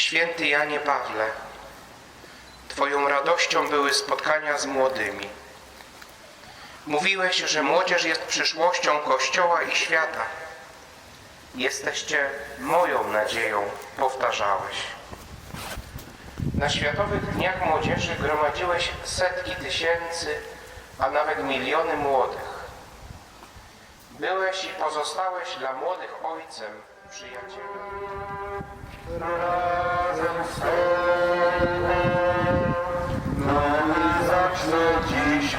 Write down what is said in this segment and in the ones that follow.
Święty Janie Pawle, Twoją radością były spotkania z młodymi. Mówiłeś, że młodzież jest przyszłością Kościoła i świata. Jesteście moją nadzieją, powtarzałeś. Na Światowych Dniach Młodzieży gromadziłeś setki tysięcy, a nawet miliony młodych. Byłeś i pozostałeś dla młodych ojcem, przyjacielem. razem z Tobą, nowy zacznę dziś.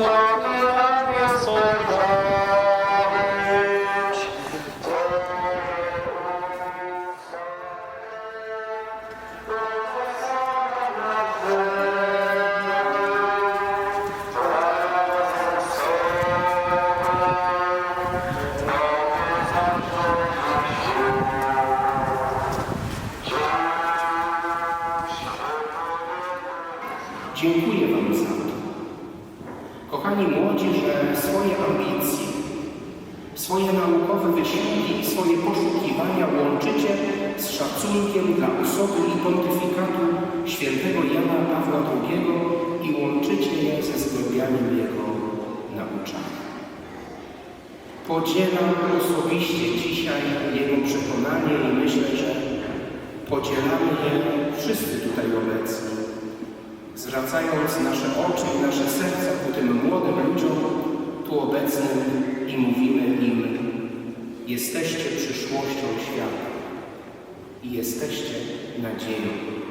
Oh, Dziękuję Wam za to. Kochani młodzi, że swoje ambicje, swoje naukowe wysiłki i swoje poszukiwania łączycie z szacunkiem dla osoby i pontyfikatu świętego Jana Pawła II i łączycie je ze zgłębianiem jego nauczania. Podzielam osobiście dzisiaj jego przekonanie i myślę, że podzielamy je wszyscy tutaj obecni zwracając nasze oczy i nasze serca ku tym młodym ludziom tu obecnym i mówimy im jesteście przyszłością świata i jesteście nadzieją.